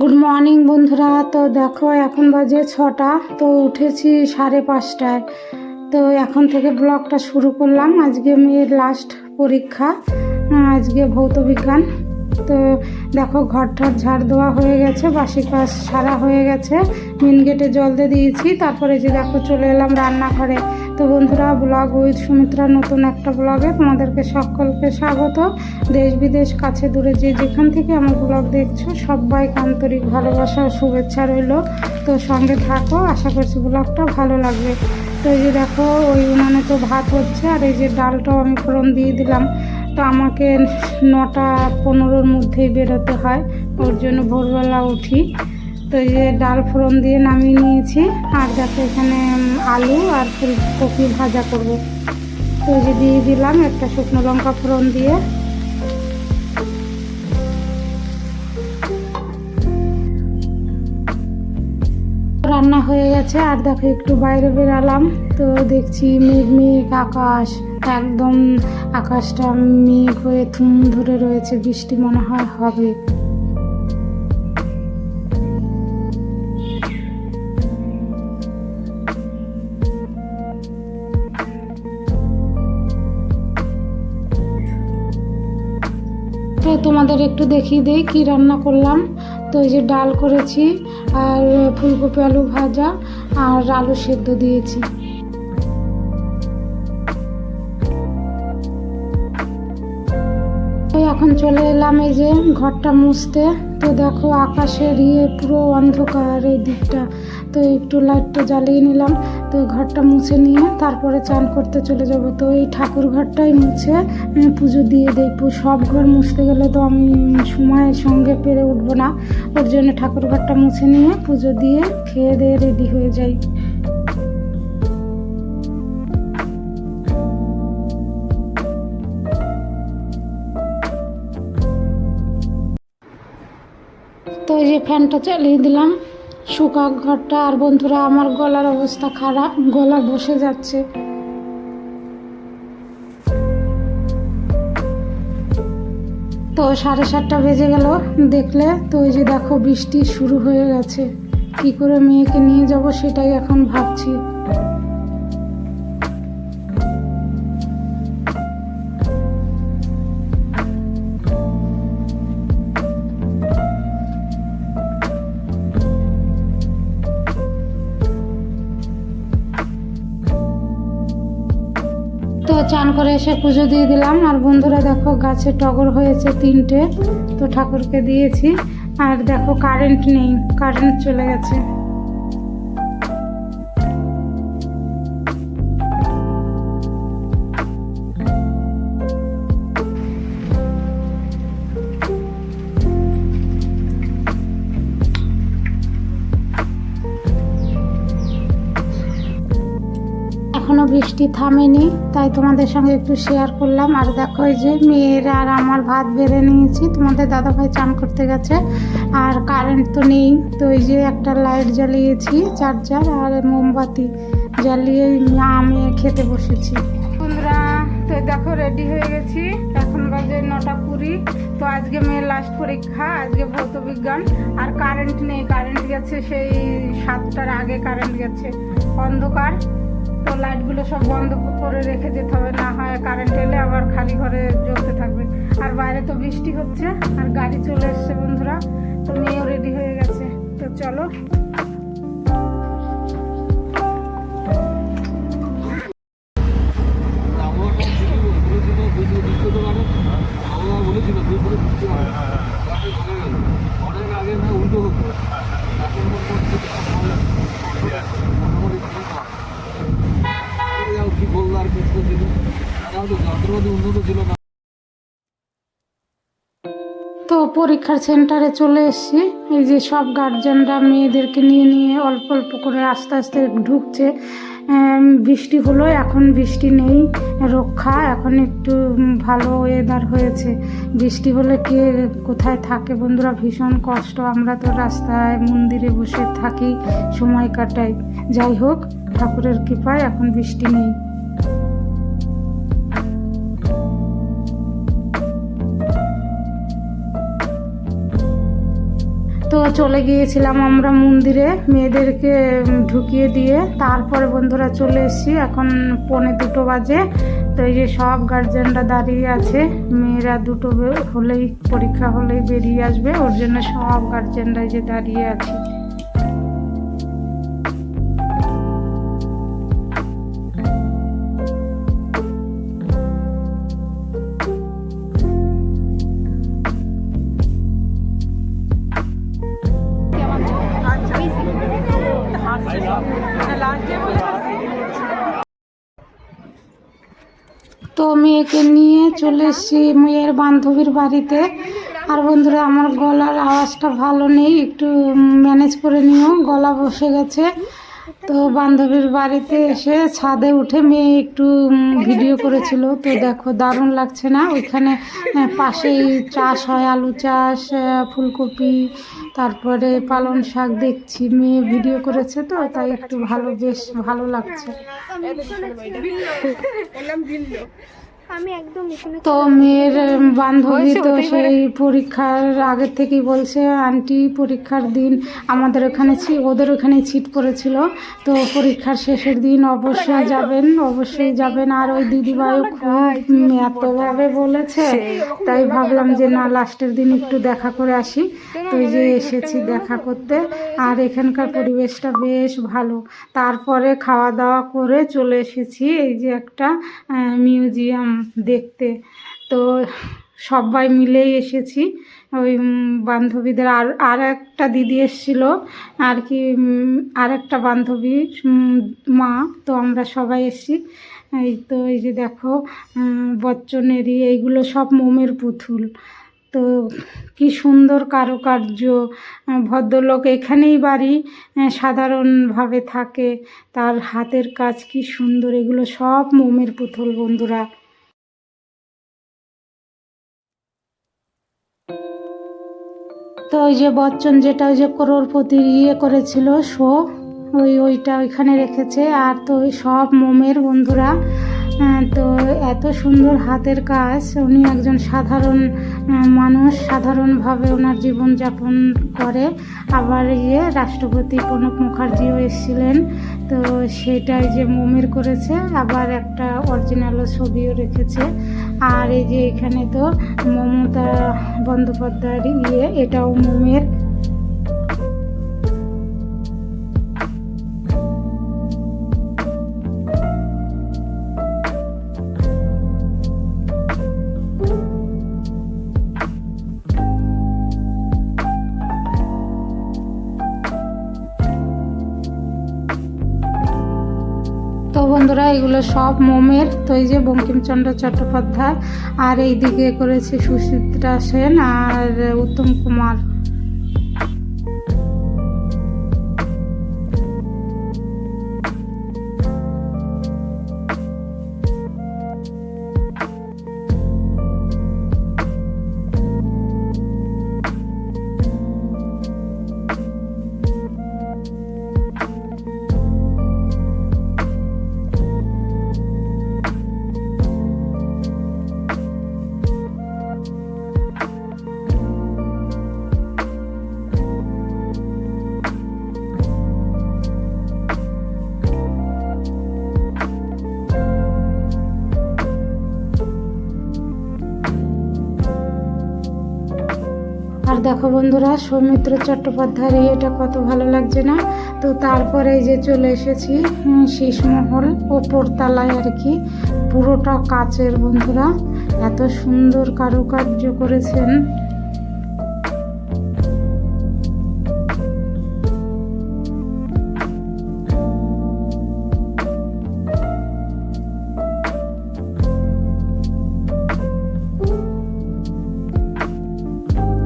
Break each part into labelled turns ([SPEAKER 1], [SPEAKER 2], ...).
[SPEAKER 1] Good morning বন্ধুরা। তো দেখো, এখন বাজে ছটা। তো উঠেছি সাড়ে পাঁচটায়। তো এখন থেকে ব্লগটা শুরু করলাম। আজকে মেয়ের লাস্ট পরীক্ষা আজকে ভৌত বিজ্ঞান। তো দেখো ঘর ঠর ঝাড় দেওয়া হয়ে গেছে, বাসি কাজ সারা হয়ে গেছে। মেন গেটে জল দিয়ে দিয়েছি। তারপরে যে দেখো, চলে এলাম রান্নাঘরে। তো বন্ধুরা ব্লগ উইথ সুমিত্রা নতুন একটা ব্লগে তোমাদেরকে সকলকে স্বাগত। দেশ বিদেশ, কাছে দূরে যে যেখান থেকে আমার ব্লগ দেখছ, সবাইকে আন্তরিক ভালোবাসা ও শুভেচ্ছা রইল। তো সঙ্গে থাকো, আশা করছি ব্লগটা ভালো লাগবে। তো এই যে দেখো, ওই উনানে তো ভাত হচ্ছে, আর এই যে ডালটাও আমি ফোড়ন দিয়ে দিলাম। তো আমাকে নটা পনেরোর মধ্যেই বেরোতে হয়, ওর জন্য ভোরবেলা উঠি। তো এই যে ডাল ফোড়ন দিয়ে নামিয়ে নিয়েছি, আর দেখো এখানে আলু আর ফুলকপি ভাজা করব। তো যে দিয়ে দিলাম একটা শুকনো লঙ্কা ফোড়ন দিয়ে। রান্না হয়ে গেছে, আর দেখো একটু বাইরে বেরালাম। তো দেখছি মেঘ মেঘ আকাশ, একদম আকাশটা মেঘ হয়ে থুম ধরে রয়েছে, বৃষ্টি মনে হয় হবে। তোমাদের একটু দেখিয়ে দিই কি রান্না করলাম। তো এই যে ডাল করেছি আর ফুলকপি, আলু ভাজা আর আলু সেদ্ধ দিয়েছি। এখন চলে এলাম এই যে ঘরটা মুছতে। তো দেখো আকাশের ইয়ে পুরো অন্ধকার এই দিকটা। তো একটু লাইটটা জ্বালিয়ে নিলাম। তো ঘরটা মুছে নিয়ে তারপরে চান করতে চলে যাব। তো এই ঠাকুর ঘরটাই মুছে পুজো দিয়ে দিই সব ঘর মুছতে গেলে তো আমি সময়ের সঙ্গে পেরে উঠবো না। ওর জন্য ঠাকুর ঘরটা মুছে নিয়ে পুজো দিয়ে খেয়ে দিয়ে রেডি হয়ে যাই। তো এই যে ফ্যানটা চালিয়ে দিলাম। শুকাক ঘরটা, আর বন্ধুরা, আমার গলার অবস্থা খারাপ, গলা বসে যাচ্ছে। তো সাড়ে সাতটা বেজে গেল, দেখলে? তো ওই যে দেখো, বৃষ্টি শুরু হয়ে গেছে। কি করে মেয়েকে নিয়ে যাব সেটাই এখন ভাবছি। চান করে এসে পুজো দিয়ে দিলাম। আর বন্ধুরা দেখো, গাছে টগর হয়েছে তিনটে, তো ঠাকুরকে দিয়েছি। আর দেখো কারেন্ট নেই কারেন্ট চলে গেছে। বৃষ্টি থামেনি, তাই তোমাদের সঙ্গে একটু শেয়ার করলাম। আর দেখো এই যে মেয়ের আর আমার ভাত বেড়ে নিয়েছি, তোমাদের দাদাভাই চান করতে গেছে, আর কারেন্ট তো নেই। তো এই যে একটা লাইট জ্বালিয়েছি চার্জার আর মোমবাতি জ্বালিয়ে আমি খেতে বসেছি। বন্ধুরা, তো দেখো রেডি হয়ে গেছি। এখন বাজে নটা কুড়ি। তো আজকে মেয়ের লাস্ট পরীক্ষা, আজকে ভৌত বিজ্ঞান। আর কারেন্ট নেই কারেন্ট গেছে সেই সাতটার আগে কারেন্ট গেছে। অন্ধকার। তো লাইটগুলো সব বন্ধ করে রেখে যেতে হবে, না হয় কারেন্ট এলে আবার খালি ঘরে জ্বলতে থাকবে। আর বাইরে তো বৃষ্টি হচ্ছে, আর গাড়ি চলে এসছে বন্ধুরা, তো মেয়েও রেডি হয়ে গেছে। তো চলো।
[SPEAKER 2] উন্নত ছিল না।
[SPEAKER 1] তো পরীক্ষার সেন্টারে চলে এসেছি। এই যে সব গার্জেনরা মেয়েদেরকে নিয়ে নিয়ে অল্প অল্প করে আস্তে আস্তে ঢুকছে। বৃষ্টি হলো, এখন বৃষ্টি নেই, রক্ষা, এখন একটু ভালো ওয়েদার হয়েছে। বৃষ্টি হলে কে কোথায় থাকে বন্ধুরা? ভীষণ কষ্ট, আমরা তো রাস্তায় মন্দিরে বসে থাকি, সময় কাটাই। যাই হোক, ঠাকুরের কৃপায় এখন বৃষ্টি নেই। চলে গিয়েছিলাম আমরা মন্দিরে, মেয়েদেরকে ঢুকিয়ে দিয়ে। তারপরে বন্ধুরা চলে এসেছি, এখন পৌনে দুটো বাজে। তো এই যে সব গার্জেনরা দাঁড়িয়ে আছে, মেয়েরা দুটো হলেই, পরীক্ষা হলেই বেরিয়ে আসবে। ওর জন্য সব গার্জেনরা যে দাঁড়িয়ে আছে। তো মেয়েকে নিয়ে চলে এসছি মেয়ের বান্ধবীর বাড়িতে। আর বন্ধুরা, আমার গলার আওয়াজটা ভালো নেই, একটু ম্যানেজ করে নিও, গলা বসে গেছে। তো বান্ধবীর বাড়িতে এসে ছাদে উঠে মেয়ে একটু ভিডিও করেছিল। তো দেখো, দারুণ লাগছে না? ওইখানে পাশেই চাষ হয় আলু চাষ ফুলকপি, তারপরে পালন শাক দেখছি, মেয়ে ভিডিও করেছে তো, তাই একটু ভালো, বেশ ভালো লাগছে। তো মেয়ের বান্ধবী তো সেই পরীক্ষার আগের থেকেই বলছে আন্টি পরীক্ষার দিন আমাদের ওখানে ছি- ওদের ওখানে ছিট পড়েছিল তো পরীক্ষার শেষের দিন অবশ্যই যাবেন অবশ্যই যাবেন। আর ওই দিদিভাইও খুব এতভাবে বলেছে। তাই ভাবলাম যে না লাস্টের দিন একটু দেখা করে আসি। তো এই যে এসেছি দেখা করতে। আর এখানকার পরিবেশটা বেশ ভালো। তারপরে খাওয়া দাওয়া করে চলে এসেছি। এই যে একটা মিউজিয়াম দেখতে। তো সবাই মিলেই এসেছি। ওই বান্ধবীদের আর আর একটা দিদি এসেছিল, আর কি আর একটা বান্ধবী মা। তো আমরা সবাই এসেছি। এই তো, এই যে দেখো বচ্চনেরই এইগুলো সব মোমের পুতুল। তো কি সুন্দর কারুকার্য। ভদ্রলোক এখানেই বাড়ি সাধারণভাবে থাকে। তার হাতের কাজ কি সুন্দর। এগুলো সব মোমের পুতুল বন্ধুরা। তো ওই যে বচ্চন যেটা ওই যে করোড়পতি ইয়ে করেছিল, শো, ওই ওইটা ওইখানে রেখেছে। আর তো ওই সব মোমের বন্ধুরা তো এত সুন্দর হাতের কাজ। উনি একজন সাধারণ মানুষ, সাধারণভাবে ওনার জীবনযাপন করে। আবার ইয়ে রাষ্ট্রপতি প্রণব মুখার্জিও এসেছিলেন, তো সেটাই যে মোমের করেছে। আবার একটা অরিজিনালও ছবিও রেখেছে। আর এই যে এখানে তো মমতা বন্দ্যোপাধ্যায়ের ইয়ে এটাও মোমের বন্ধুরা, এগুলো সব মোমের। তো এই যে বঙ্কিমচন্দ্র চট্টোপাধ্যায়, আর এই দিকে করেছে সুচিত্রা সেন আর উত্তম কুমার। দেখো বন্ধুরা, সৌমিত্র চট্টোপাধ্যায়ের এটা কত ভালো লাগছে না? তো তারপরে যে চলে এসেছি শীষমহল ওপর তলায় আর কি। পুরোটা কাচের বন্ধুরা, এত সুন্দর কারুকার্য করেছেন।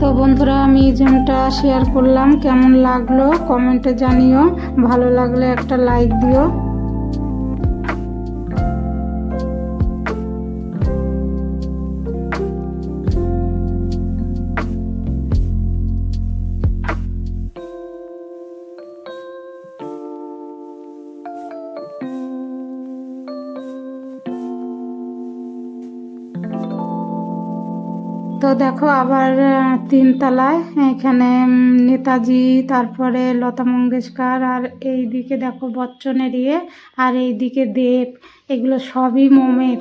[SPEAKER 1] তো বন্ধুরা, আমি জিমটা শেয়ার করলাম। কেমন লাগল? কমেন্টে জানিও। ভালো লাগলে একটা লাইক দিও। তো দেখো আবার তিন তিনতলায়, এখানে নেতাজি, তারপরে লতা মঙ্গেশকর, আর এই দিকে দেখো বচ্চনের ইয়ে আর এই দিকে দেব, এগুলো সবই মোমের।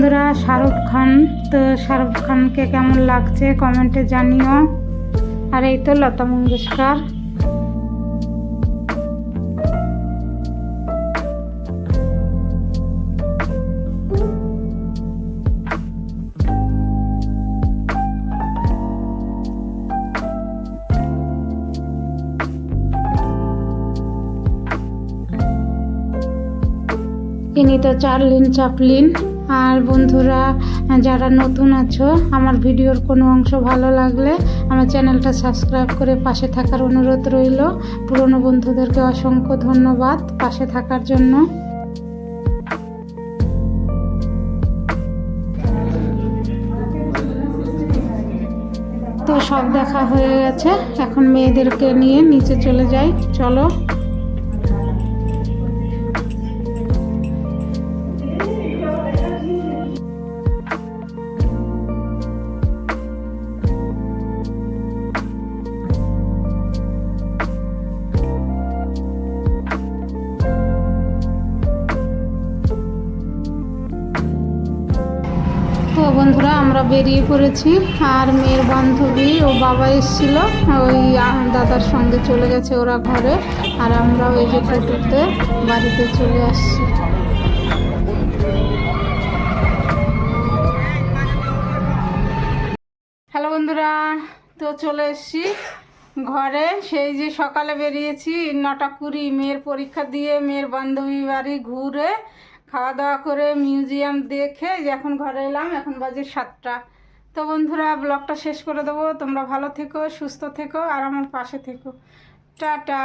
[SPEAKER 1] বন্ধুরা, শাহরুখ খান, তো শাহরুখ খানকে কেমন লাগছে কমেন্টে জানিও। আর এই তো লতা মঙ্গেশকর। ইনি তো চার্লিন চাপলিন। আর বন্ধুরা, যারা নতুন আছো, আমার ভিডিওর কোনো অংশ ভালো লাগলে আমার চ্যানেলটা সাবস্ক্রাইব করে পাশে থাকার অনুরোধ রইল। পুরনো বন্ধুদেরকে অসংখ্য ধন্যবাদ পাশে থাকার জন্য। তো সব দেখা হয়ে গেছে, এখন মেয়েদেরকে নিয়ে নিচে চলে যাই। চলো। তো বন্ধুরা, আমরা বেরিয়ে পড়েছি। আর মেয়ের বান্ধবী ও বাবা এসেছিল। ওই দাদার সঙ্গে চলে গেছে ওরা ঘরে। আর আমরা ওই যে টোটোতে বাড়িতে চলে আসছি। হ্যালো বন্ধুরা, তো চলে এসেছি ঘরে। সেই যে সকালে বেরিয়েছি, নটা কুড়ি। মেয়ের পরীক্ষা দিয়ে মেয়ের বান্ধবী বাড়ি ঘুরে খাওয়া দাওয়া করে মিউজিয়াম দেখে এখন ঘরে এলাম, এখন বাজে সাতটা। তো বন্ধুরা, ব্লগটা শেষ করে দেবো। তোমরা ভালো থেকো, সুস্থ থেকো, আর আমার পাশে থেকো। টাটা।